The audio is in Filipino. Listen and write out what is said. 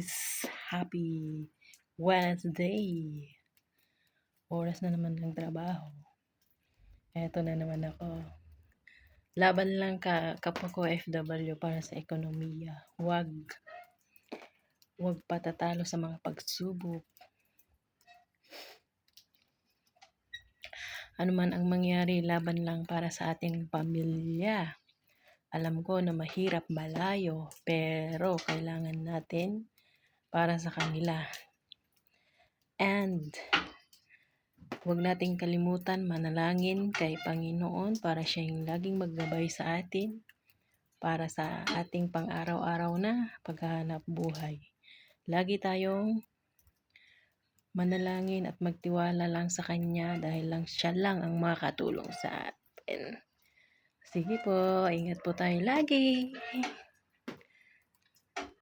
guys! Happy Wednesday! Oras na naman ng trabaho. Eto na naman ako. Laban lang ka kapwa ko FW para sa ekonomiya. Huwag huwag patatalo sa mga pagsubok. Ano man ang mangyari, laban lang para sa ating pamilya. Alam ko na mahirap malayo, pero kailangan natin para sa kanila. And, huwag nating kalimutan manalangin kay Panginoon para siya yung laging maggabay sa atin para sa ating pang-araw-araw na paghahanap buhay. Lagi tayong manalangin at magtiwala lang sa Kanya dahil lang siya lang ang makakatulong sa atin. Sige po, ingat po tayo lagi.